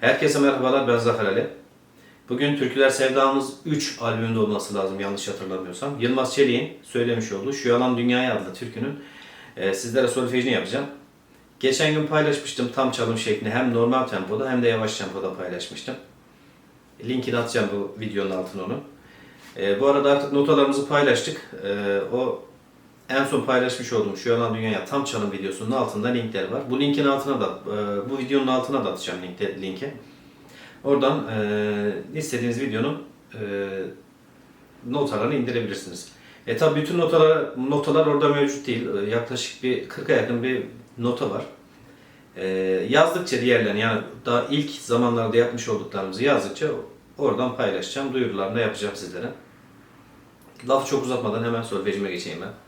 Herkese merhabalar ben Zafer Ali. Bugün Türküler Sevdamız 3 albümünde olması lazım yanlış hatırlamıyorsam. Yılmaz Çelik'in söylemiş olduğu Şu Yalan Dünyaya adlı türkünün e, sizlere solfejini yapacağım. Geçen gün paylaşmıştım tam çalım şeklinde hem normal tempoda hem de yavaş tempoda paylaşmıştım. Linkini atacağım bu videonun altına onu. E, bu arada artık notalarımızı paylaştık. E, o en son paylaşmış olduğum Şu Yalan Dünyaya tam çalım videosunun altında linkler var. Bu linkin altına da, e, bu videonun altına da atacağım linkte, linki. Oradan e, istediğiniz videonun e, notalarını indirebilirsiniz. E tabi bütün notalar, notalar orada mevcut değil. Yaklaşık bir 40'a yakın bir nota var. Yazdıkça diğerlerini yani daha ilk zamanlarda yapmış olduklarımızı yazdıkça oradan paylaşacağım. Duyurularını da yapacağım sizlere. Lafı çok uzatmadan hemen solfejime geçeyim ben.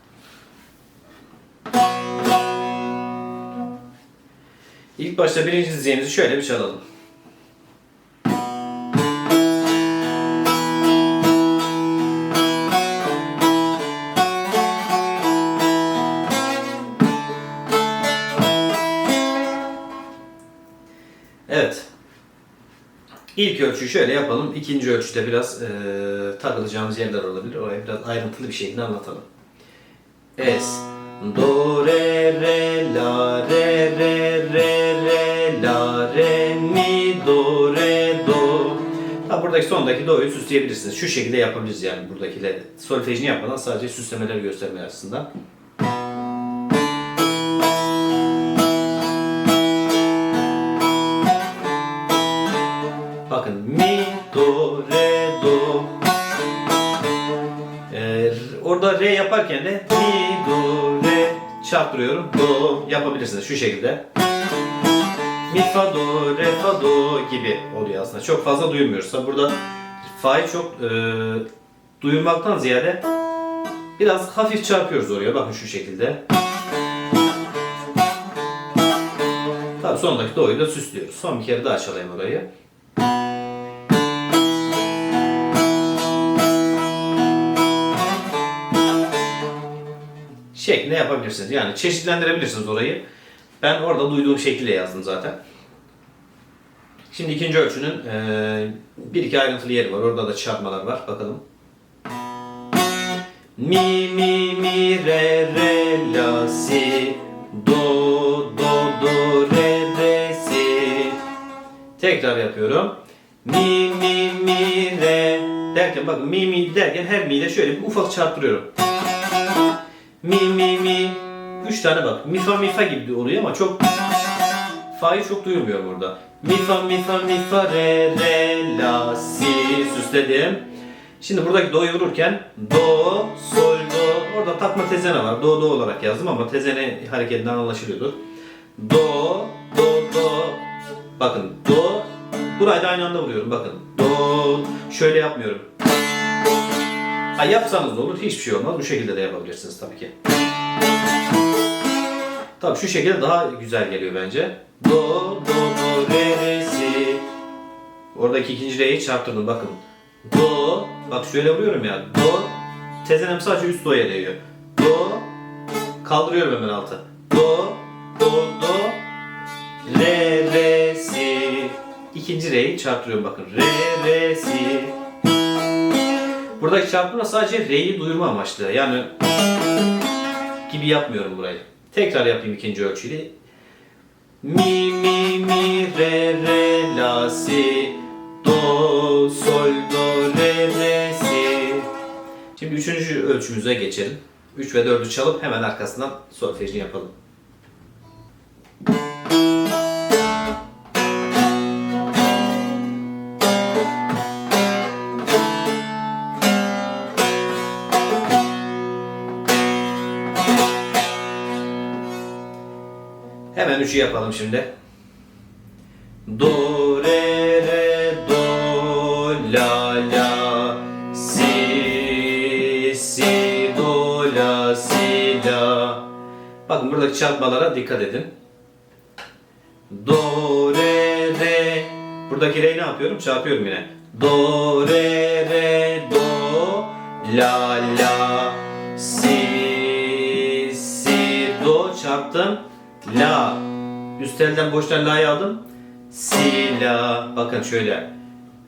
İlk başta birinci dizeyimizi şöyle bir çalalım. Evet. İlk ölçüyü şöyle yapalım. İkinci ölçüde biraz eee takılacağımız yerler olabilir. Oraya biraz ayrıntılı bir şekilde anlatalım. Es, do, re, re, la, re, re, re, re, la, re, mi, do, re, do. Ha, buradaki sondaki do'yu süsleyebilirsiniz. Şu şekilde yapabiliriz yani buradakileri. Solfejini yapmadan sadece süslemeleri gösterme açısından. Bakın mi, do, re, do. Ee, orada re yaparken de çarptırıyorum. Do yapabilirsiniz şu şekilde. Mi, fa, do, re, fa, do gibi oluyor aslında. Çok fazla duymuyoruz. Burada fa'yı çok e, duyurmaktan ziyade biraz hafif çarpıyoruz oraya. Bakın şu şekilde. Tabii sondaki do'yu da süslüyoruz. Son bir kere daha çalayım orayı. Şeklinde yapabilirsiniz. Yani çeşitlendirebilirsiniz orayı. Ben orada duyduğum şekilde yazdım zaten. Şimdi ikinci ölçünün eee, bir iki ayrıntılı yeri var. Orada da çarpmalar var. Bakalım. Mi mi mi re re la si do do do re re si Tekrar yapıyorum. Mi mi mi re derken bakın mi mi derken her mi ile şöyle bir ufak çarptırıyorum. Mi mi mi. Üç tane bak. Mi fa mi fa gibi oluyor ama çok Fa'yı çok duyulmuyor burada. Mi fa mi fa mi fa re re la si süsledim. Şimdi buradaki do'yu vururken do sol do orada takma tezene var. Do do olarak yazdım ama tezene hareketinden anlaşılıyordur. Do do do bakın do burayı da aynı anda vuruyorum bakın. Do şöyle yapmıyorum. Ha yapsanız da olur, hiçbir şey olmaz. Bu şekilde de yapabilirsiniz tabii ki. Tabii şu şekilde daha güzel geliyor bence. Do, do, do, re, re, si. Oradaki ikinci re'yi çarptırdım bakın. Do, bak şöyle vuruyorum ya. Do, tezenem sadece üst do'ya değiyor. Do, kaldırıyorum hemen alta. Do, do, do, re, re, si. İkinci re'yi çarptırıyorum bakın. Re, re, si. Buradaki çarpma sadece re'yi duyurma amaçlı. Yani gibi yapmıyorum burayı. Tekrar yapayım ikinci ölçüyü. Mi mi mi re re la si do sol do re re si. Şimdi üçüncü ölçümüze geçelim. 3 ve 4'ü çalıp hemen arkasından solfejini yapalım. Üçü yapalım şimdi. Do re re do la la si si do la si la. Bakın buradaki çarpmalara dikkat edin. Do re re Buradaki re'yi ne yapıyorum? Çarpıyorum yine. Do re re do la la si si do çarptım. La. Üst elden boştan la'yı aldım. si, la. Bakın şöyle.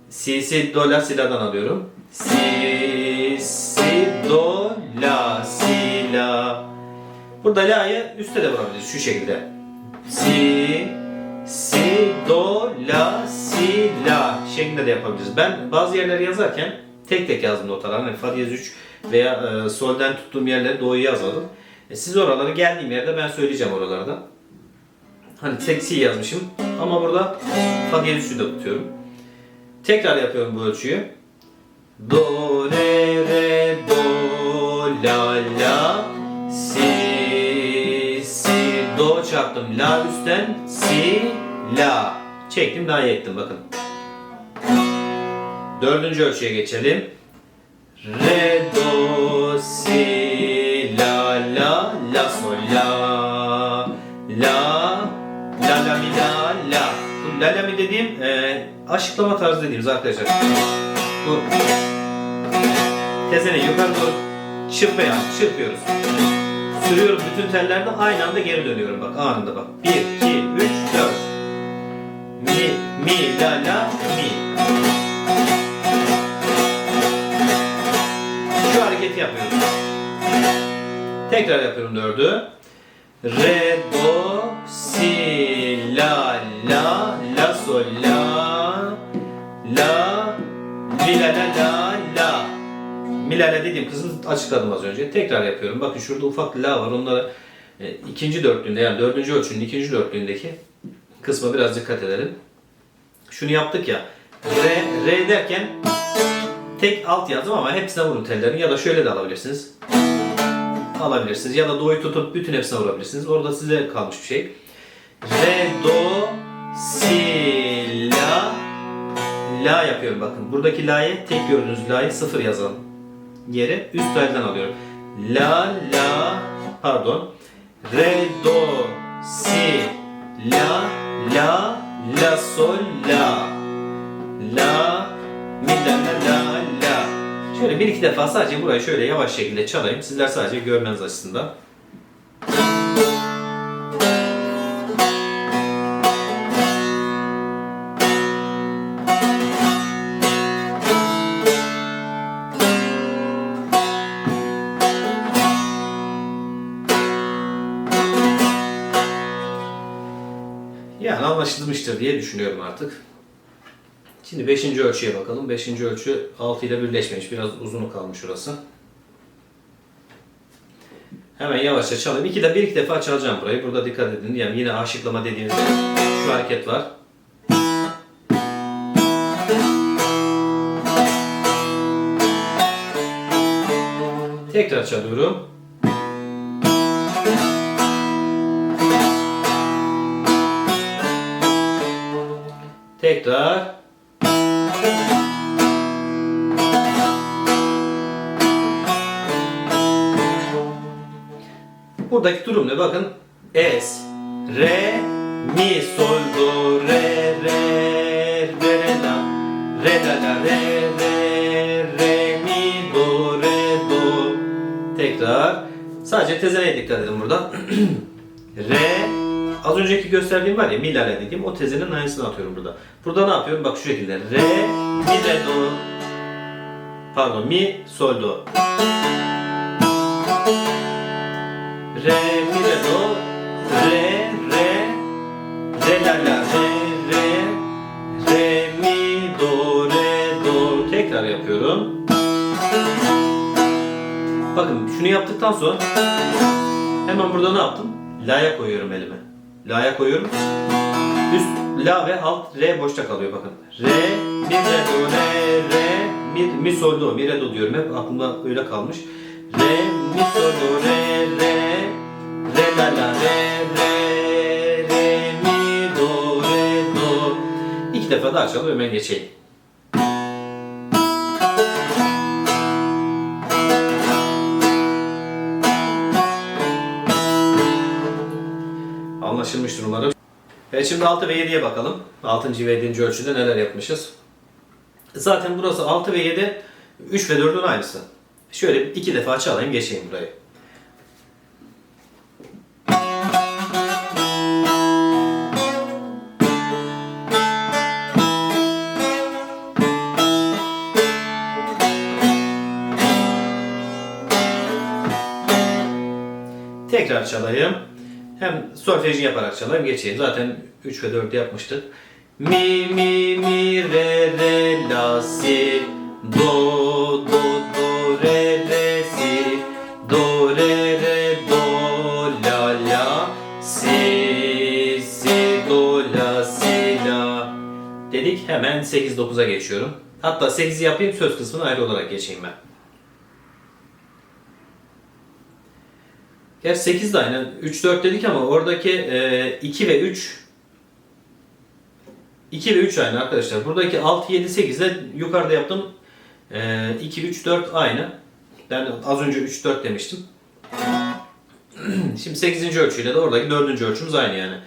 Si, si, do, la, si, la'dan alıyorum. Si, si, do, la, si, la. Burada la'yı üstte de vurabiliriz şu şekilde. Si, si, do, la, si, la şeklinde de yapabiliriz. Ben bazı yerleri yazarken tek tek yazdım notalarını. Hani fa diyez 3 veya e, solden tuttuğum yerleri do'yu yazmadım. E, siz oraları geldiğim yerde ben söyleyeceğim oralarda. Hani tek si yazmışım ama burada fa 3'ü de tutuyorum. Tekrar yapıyorum bu ölçüyü. Do, re, re, do, la, la, si, si, do çarptım. La üstten, si, la. Çektim, la'ya ettim bakın. Dördüncü ölçüye geçelim. Re, Bu la, la, mi dediğim e, açıklama tarzı dediğimiz arkadaşlar. Bu tezene yukarı doğru çırpıya çırpıyoruz. Sürüyorum bütün tellerde aynı anda geri dönüyorum bak anında bak. 1, 2, 3, 4. Mi, mi, la, la, mi. Şu hareketi yapıyorum. Tekrar yapıyorum dördü. Re, do, si, Mi, la, la dediğim kısmı açıkladım az önce. Tekrar yapıyorum. Bakın şurada ufak la var. Onları e, ikinci dörtlüğünde yani dördüncü ölçünün ikinci dörtlüğündeki kısma biraz dikkat edelim. Şunu yaptık ya. Re, re derken tek alt yazdım ama hepsine vurun tellerini ya da şöyle de alabilirsiniz. Alabilirsiniz ya da do'yu tutup bütün hepsine vurabilirsiniz. Orada size kalmış bir şey. Re, do, si, la, la yapıyorum bakın. Buradaki la'yı tek gördüğünüz la'yı sıfır yazalım. Yere üst telden alıyorum. La, la, pardon. Re, do, si, la, la, la, sol, la. La, mi, la, la, la, la. Şöyle bir iki defa sadece burayı şöyle yavaş şekilde çalayım. Sizler sadece görmeniz açısından. Anlaşılmıştır diye düşünüyorum artık. Şimdi 5. ölçüye bakalım. 5. ölçü 6 ile birleşmemiş. Biraz uzunu kalmış orası. Hemen yavaşça çalayım. İki de bir iki defa çalacağım burayı. Burada dikkat edin. Yani yine aşıklama dediğimiz şu hareket var. Tekrar çalıyorum. Tekrar. Buradaki durum ne? Bakın. Es, re, mi, sol, do, re, re, re, re, la, re, la, la, re, re, re, mi, do, re, do. Tekrar. Sadece tezeneye dikkat edin burada. re, az önceki gösterdiğim var ya mi, la, dediğim o tezenin aynısını atıyorum burada. Burada ne yapıyorum? Bak şu şekilde. Re, mi, re, do. Pardon, mi, sol, do. Re, mi, re, do, re, re, re, la, la, re, re, re, mi, do, re, do. Tekrar yapıyorum. Bakın şunu yaptıktan sonra hemen burada ne yaptım? La'ya koyuyorum elime. La'ya koyuyorum. Üst La ve alt Re boşta kalıyor bakın. Re, mi, re, do, re, re, mi, mi, sol, do, mi, re, do diyorum. Hep aklımda öyle kalmış. Re, mi, sol, do, re, re, re, la, la, re, re, re, mi, do, re, do. İki defa daha çalıp hemen geçeyim. etmiştir umarım. Evet şimdi 6 ve 7'ye bakalım. 6. ve 7. ölçüde neler yapmışız. Zaten burası 6 ve 7, 3 ve 4'ün aynısı. Şöyle iki defa çalayım geçeyim burayı. Tekrar çalayım. Hem solfejini yaparak çalayım geçeyim. Zaten 3 ve 4 yapmıştık. Mi mi mi re re la si do do do re re si do re re do la la si si do la si la dedik hemen 8 9'a geçiyorum. Hatta 8'i yapayım söz kısmını ayrı olarak geçeyim ben. Gerçi 8 de aynı. 3 4 dedik ama oradaki e, 2 ve 3 2 ve 3 aynı arkadaşlar. Buradaki 6 7 8 ile yukarıda yaptım. E, 2 3 4 aynı. Ben az önce 3 4 demiştim. Şimdi 8. ölçüyle de oradaki 4. ölçümüz aynı yani.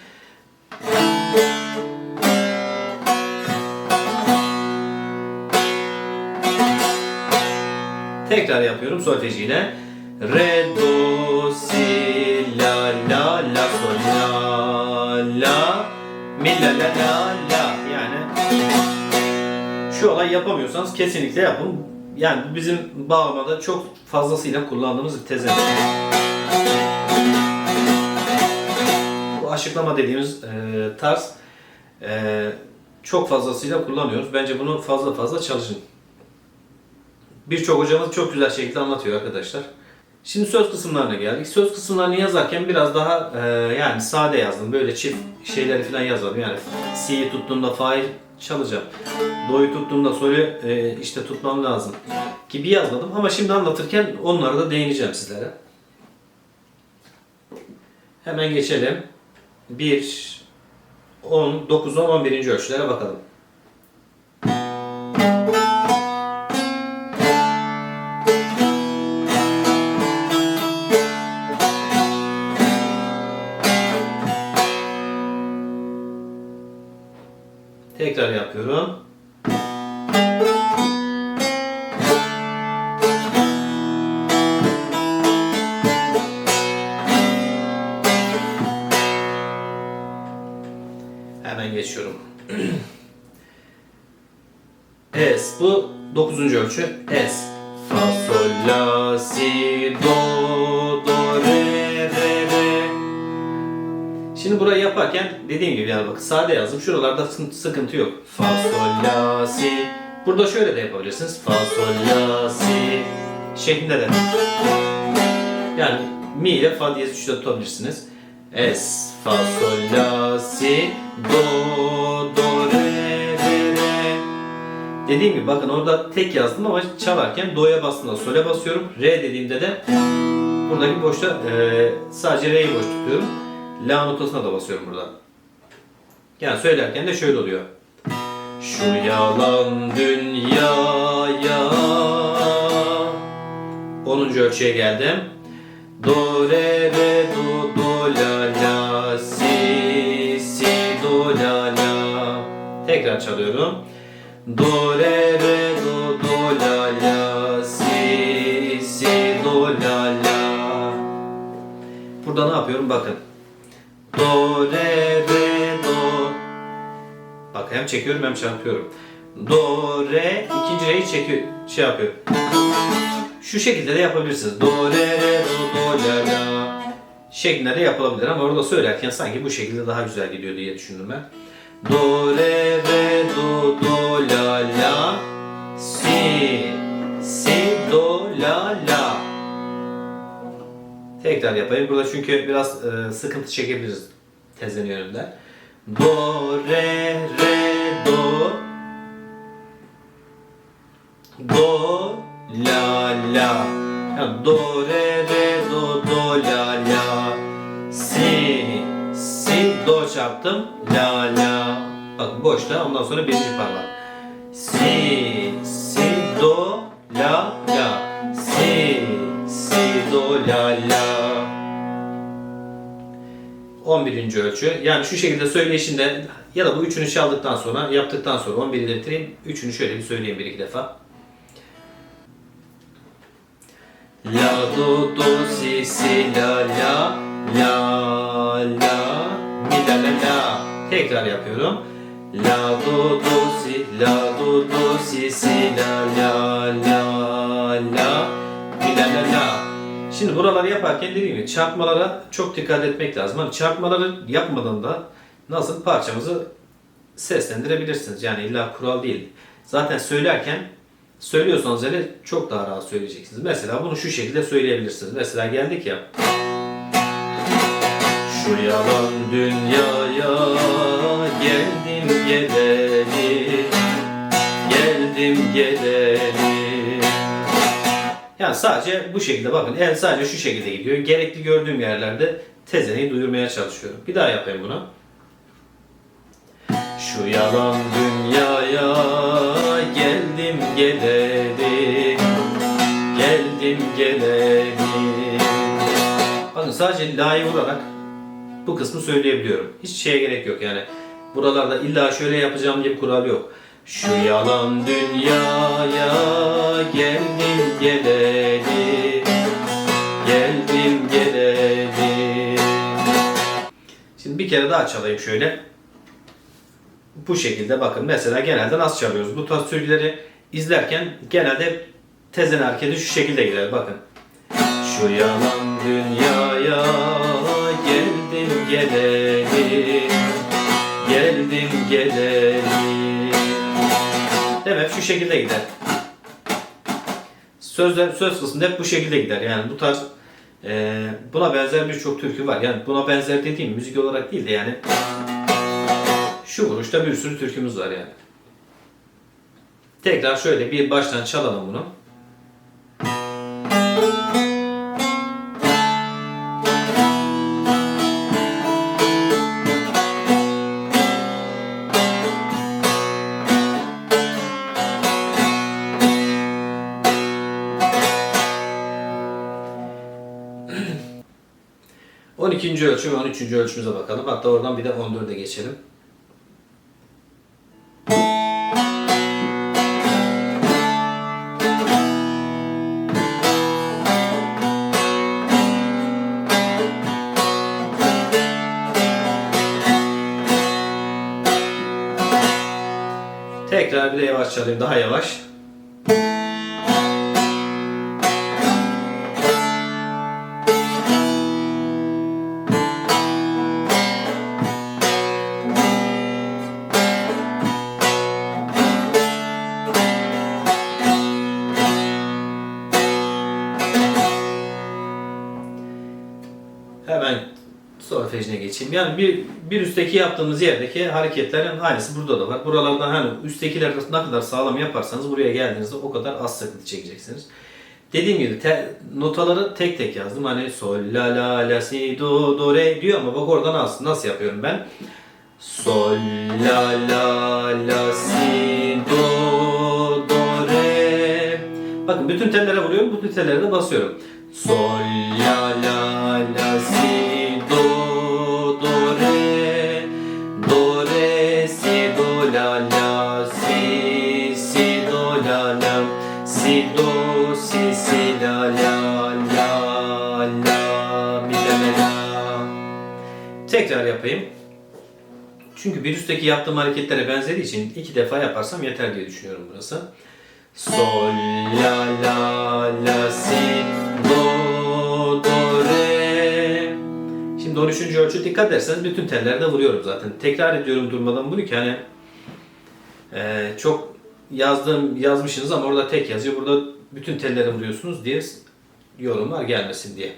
Tekrar yapıyorum solfejiyle. Re, do, si, la, la, la, sol, la, la, mi, la, la, la, la. Yani şu olay yapamıyorsanız kesinlikle yapın. Yani bizim bağlamada çok fazlasıyla kullandığımız bir tezene. Bu aşıklama dediğimiz e, tarz e, çok fazlasıyla kullanıyoruz. Bence bunu fazla fazla çalışın. Birçok hocamız çok güzel şekilde anlatıyor arkadaşlar. Şimdi söz kısımlarına geldik. Söz kısımlarını yazarken biraz daha e, yani sade yazdım. Böyle çift şeyleri falan yazmadım. Yani C'yi tuttuğumda fa'yı çalacağım. Do'yu tuttuğumda sol'ü e, işte tutmam lazım gibi yazmadım. Ama şimdi anlatırken onlara da değineceğim sizlere. Hemen geçelim. 1, 10, 9, 10, 11. ölçülere bakalım. Yapıyorum. Hemen geçiyorum. Es bu 9. ölçü. Es. Fa sol la si do do re. Şimdi burayı yaparken dediğim gibi yani bak sade yazdım. Şuralarda sıkıntı, yok. Fa sol la si. Burada şöyle de yapabilirsiniz. Fa sol la si şeklinde de. Yani mi ile fa diyez üçte tutabilirsiniz. Es, fa, sol, la, si, do, do, re, re, re. Dediğim gibi bakın orada tek yazdım ama çalarken do'ya bastığımda sol'e basıyorum. Re dediğimde de buradaki boşta e, sadece re'yi boş tutuyorum. La notasına da basıyorum burada. Yani söylerken de şöyle oluyor. Şu yalan dünyaya 10. ölçüye geldim. Do re re do do la la si si do la la. Tekrar çalıyorum. Do re re do do la la si si do la la. Burada ne yapıyorum bakın. Do re re do. Bak hem çekiyorum hem çarpıyorum. Do re ikinci re'yi çekiyor şey yapıyorum. Şu şekilde de yapabilirsiniz. Do, re, re, do, do, la, la şeklinde de yapılabilir ama orada söylerken sanki bu şekilde daha güzel gidiyor diye düşündüm ben. Do, re, re, do, do, la, la Si, si, do, la, la Tekrar yapayım. Burada çünkü biraz e, sıkıntı çekebiliriz tezin yönünde. Do, re, re, do Do, la, la. Do, re, re, do, do, la, la. Si, si, do çarptım. La, la. Bak boşta ondan sonra birinci parmak. Si, si, do, la, 11. ölçü. Yani şu şekilde söyleyişinde ya da bu üçünü çaldıktan sonra yaptıktan sonra 11'i de bitireyim. Üçünü şöyle bir söyleyeyim bir iki defa. La do do si si la la la la mi la la la tekrar yapıyorum. La do do si la do do si si la la la la mi la la la Şimdi buraları yaparken dediğim gibi çarpmalara çok dikkat etmek lazım. Hani çarpmaları yapmadan da nasıl parçamızı seslendirebilirsiniz. Yani illa kural değil. Zaten söylerken söylüyorsanız hele çok daha rahat söyleyeceksiniz. Mesela bunu şu şekilde söyleyebilirsiniz. Mesela geldik ya. Şu yalan dünyaya geldim geleli Geldim geleli Sadece bu şekilde bakın el sadece şu şekilde gidiyor. Gerekli gördüğüm yerlerde tezeneyi duyurmaya çalışıyorum. Bir daha yapayım bunu. Şu yalan dünyaya geldim geleli Geldim geleli Bakın sadece la'yı vurarak bu kısmı söyleyebiliyorum. Hiç şeye gerek yok yani. Buralarda illa şöyle yapacağım diye bir kural yok. Şu yalan dünyaya geldim geleli Geldim geleli Şimdi bir kere daha çalayım şöyle. Bu şekilde bakın mesela genelde nasıl çalıyoruz? Bu tarz türküleri izlerken genelde tezen hareketi şu şekilde gider bakın. Şu yalan dünyaya geldim geleli şekilde gider. Sözler, söz kısmında hep bu şekilde gider. Yani bu tarz e, buna benzer birçok türkü var. Yani buna benzer dediğim müzik olarak değil de yani şu vuruşta bir sürü türkümüz var yani. Tekrar şöyle bir baştan çalalım bunu. On ikinci ölçü ve on üçüncü ölçümüze bakalım. Hatta oradan bir de on dörde geçelim. Tekrar bir de yavaş çalayım, daha yavaş. Yani bir, bir üstteki yaptığımız yerdeki hareketlerin aynısı burada da var. Buralardan hani üsttekiler ne kadar sağlam yaparsanız buraya geldiğinizde o kadar az sıkıntı çekeceksiniz. Dediğim gibi te, notaları tek tek yazdım. Hani sol, la, la, la, si, do, do, re diyor ama bak oradan nasıl, nasıl yapıyorum ben? Sol, la, la, la, si, do, do, re. Bakın bütün tellere vuruyorum, bütün tellere de basıyorum. Sol, la, Çünkü bir üstteki yaptığım hareketlere benzediği için iki defa yaparsam yeter diye düşünüyorum burası. Sol, la, la, la, si, do, do, re. Şimdi 13. ölçü dikkat ederseniz bütün tellerde vuruyorum zaten. Tekrar ediyorum durmadan bunu ki hani e, çok yazdığım yazmışsınız ama orada tek yazıyor. Burada bütün telleri vuruyorsunuz diye yorumlar gelmesin diye.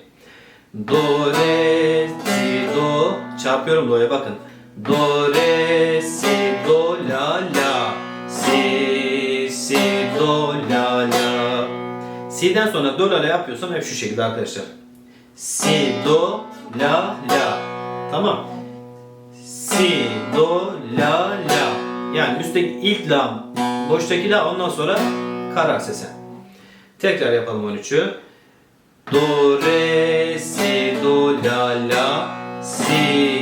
Do, re, si, do. Çarpıyorum do'ya bakın. Do, re, si, do, la, la. Si, si, do, la, la. Si'den sonra do, la, la yapıyorsam hep şu şekilde arkadaşlar. Si, do, la, la. Tamam. Si, do, la, la. Yani üstteki ilk la, boştaki la ondan sonra karar sesi. Tekrar yapalım 13'ü. Do, re, si, do, la, la. Si,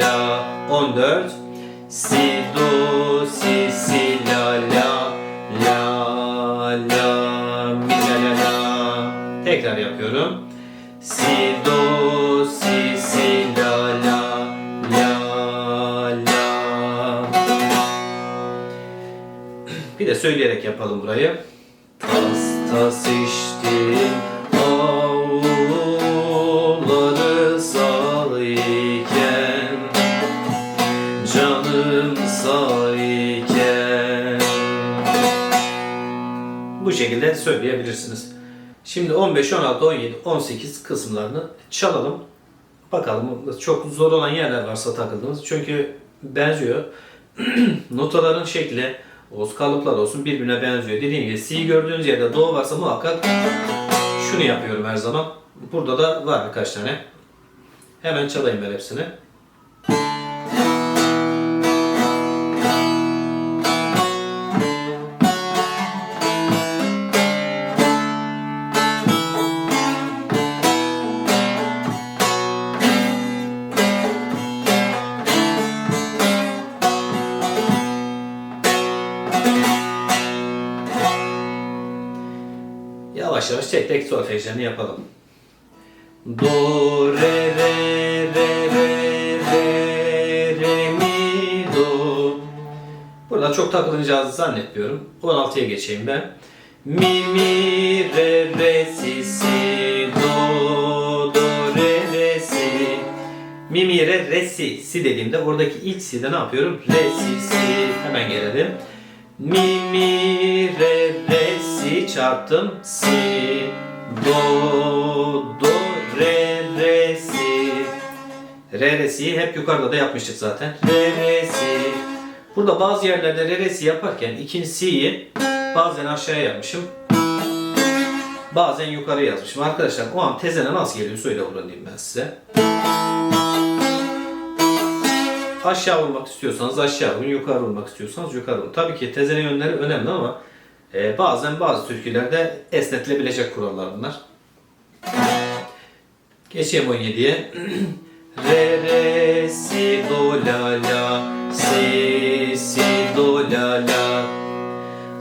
la, la. 14. Si, do, si, si, la, la. La, la, mi, la, la, la. Tekrar yapıyorum. Si, do, si, si, la, la. La, la. Bir de söyleyerek yapalım burayı. Tas tas içtim Bu şekilde söyleyebilirsiniz. Şimdi 15, 16, 17, 18 kısımlarını çalalım. Bakalım çok zor olan yerler varsa takıldığımız. Çünkü benziyor. Notaların şekli, olsun kalıplar olsun birbirine benziyor. Dediğim gibi Si gördüğünüz yerde Do varsa muhakkak şunu yapıyorum her zaman. Burada da var birkaç tane. Hemen çalayım ben hepsini. Yavaş yavaş tek tek solfejlerini yapalım. Do, re, re, re, re, re, re, mi, do. Burada çok takılacağınızı zannetmiyorum. 16'ya geçeyim ben. Mi, mi, re, re, si, si, do, do, re, re, si. Mi, mi, re, re, si. Si dediğimde oradaki ilk si'de ne yapıyorum? Re, si, si. Hemen gelelim. Mi, mi, re, re, si çarptım. Si, do, do, re, re, si. Re, re, si hep yukarıda da yapmıştık zaten. Re, re, si. Burada bazı yerlerde re, re, si yaparken ikinci si'yi bazen aşağıya yapmışım. Bazen yukarı yazmışım. Arkadaşlar o an tezene nasıl geliyor söyle diyeyim ben size. Aşağı vurmak istiyorsanız aşağı vurun, yukarı vurmak istiyorsanız yukarı vurun. Tabii ki tezene yönleri önemli ama e, bazen bazı türkülerde esnetilebilecek kurallar bunlar. Geçeyim 17'ye. re re si do la la si si do la la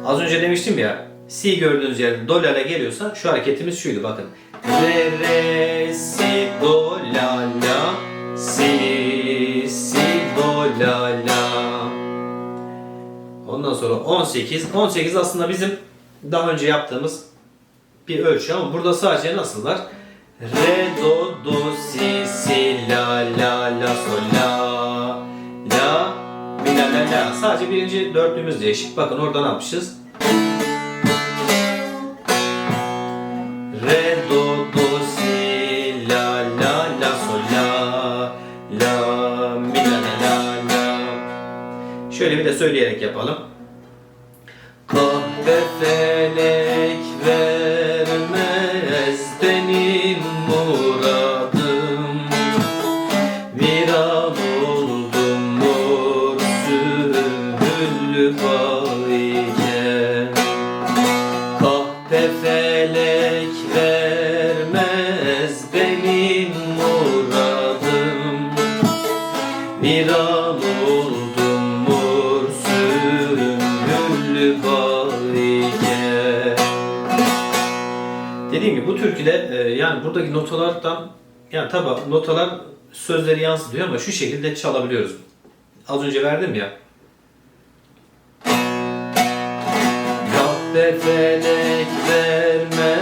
Az önce demiştim ya si gördüğünüz yerde do la la geliyorsa şu hareketimiz şuydu bakın. Re re si do la la si Ondan sonra 18. 18 aslında bizim daha önce yaptığımız bir ölçü ama burada sadece nasıl var? Re, do, do, si, si, la, la, la, sol, la, la, mi, la, la, la. Sadece birinci dörtlüğümüz değişik. Bakın oradan almışız. Re, do, do, si, la, la, la, sol, la, la, mi, la, la, la, la. Şöyle bir de söyleyerek yapalım. Kahve felek vermez benim muradım. Viran oldum mor sümbüllü bağiken Kahpe felek vermez benim muradım. Viran oldum bu türküde e, yani buradaki notalardan yani tabi notalar sözleri yansıtıyor ama şu şekilde çalabiliyoruz. Az önce verdim ya. Kahpe felek vermez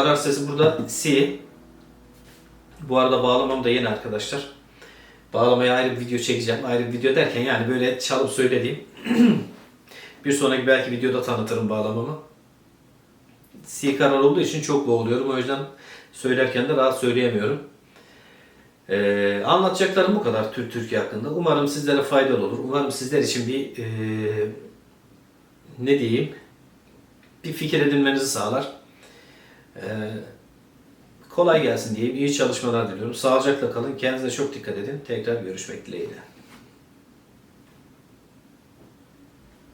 Karar sesi burada si. Bu arada bağlamam da yeni arkadaşlar. Bağlamaya ayrı bir video çekeceğim. Ayrı bir video derken yani böyle çalıp söylediğim. bir sonraki belki videoda tanıtırım bağlamamı. Si karar olduğu için çok boğuluyorum. O yüzden söylerken de rahat söyleyemiyorum. Ee, anlatacaklarım bu kadar Türk Türkiye hakkında. Umarım sizlere faydalı olur. Umarım sizler için bir ee, ne diyeyim bir fikir edinmenizi sağlar. Ee, kolay gelsin diyeyim. İyi çalışmalar diliyorum. Sağlıcakla kalın. Kendinize çok dikkat edin. Tekrar görüşmek dileğiyle.